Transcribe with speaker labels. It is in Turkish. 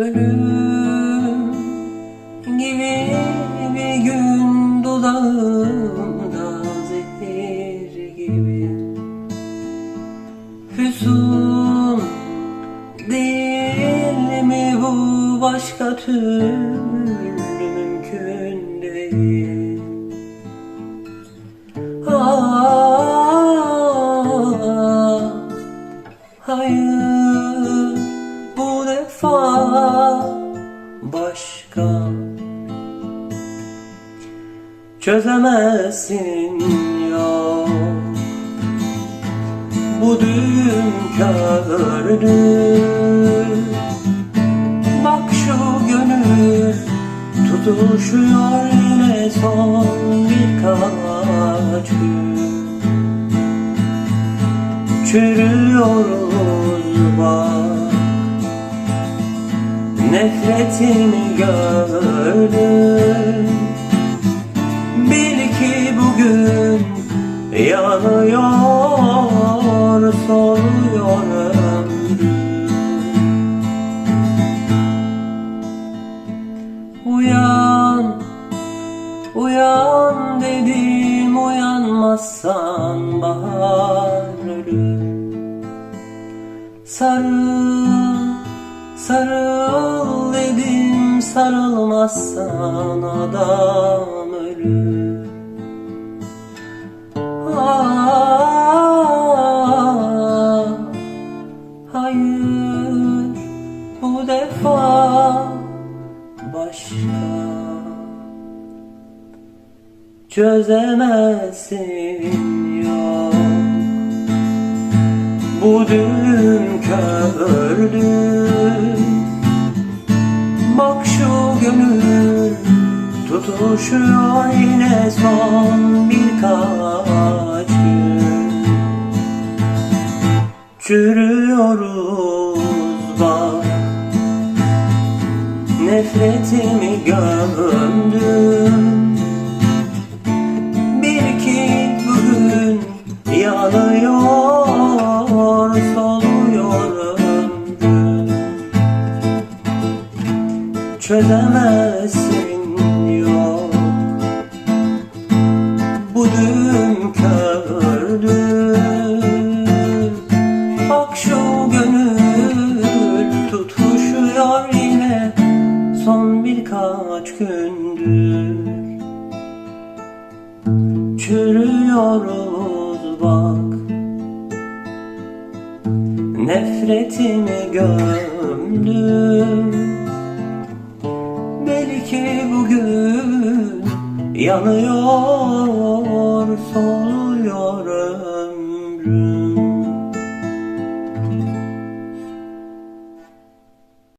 Speaker 1: Ölüm gibi bir gün dudağımda zehir gibi. Füsun değil mi bu başka türlü mümkün değil? Ah, hayır başka Çözemezsin ya. Bu düğüm kağıdı Bak şu gönül tutuşuyor yine son birkaç gün. Çürüyoruz Nefretimi gördüm Bil ki bugün yanıyor soluyor Uyan, uyan dedim uyanmazsan bahar ölür Sarıl, sarıl sarılmazsan adam ölür. Ah, hayır bu defa başka çözemezsin yok. Bu düğüm kördü tutuşuyor yine son birkaç gün. Çürüyoruz bak. Nefretimi gömdüm. Bir ki bugün yanıyor soluyor ömrüm. Çözemezsin yok. Bu düğüm Bak şu gönül tutuşuyor yine Son birkaç gündür. Çürüyoruz bak. Nefretimi gömdüm Belki bugün yanıyor soluyor ömrüm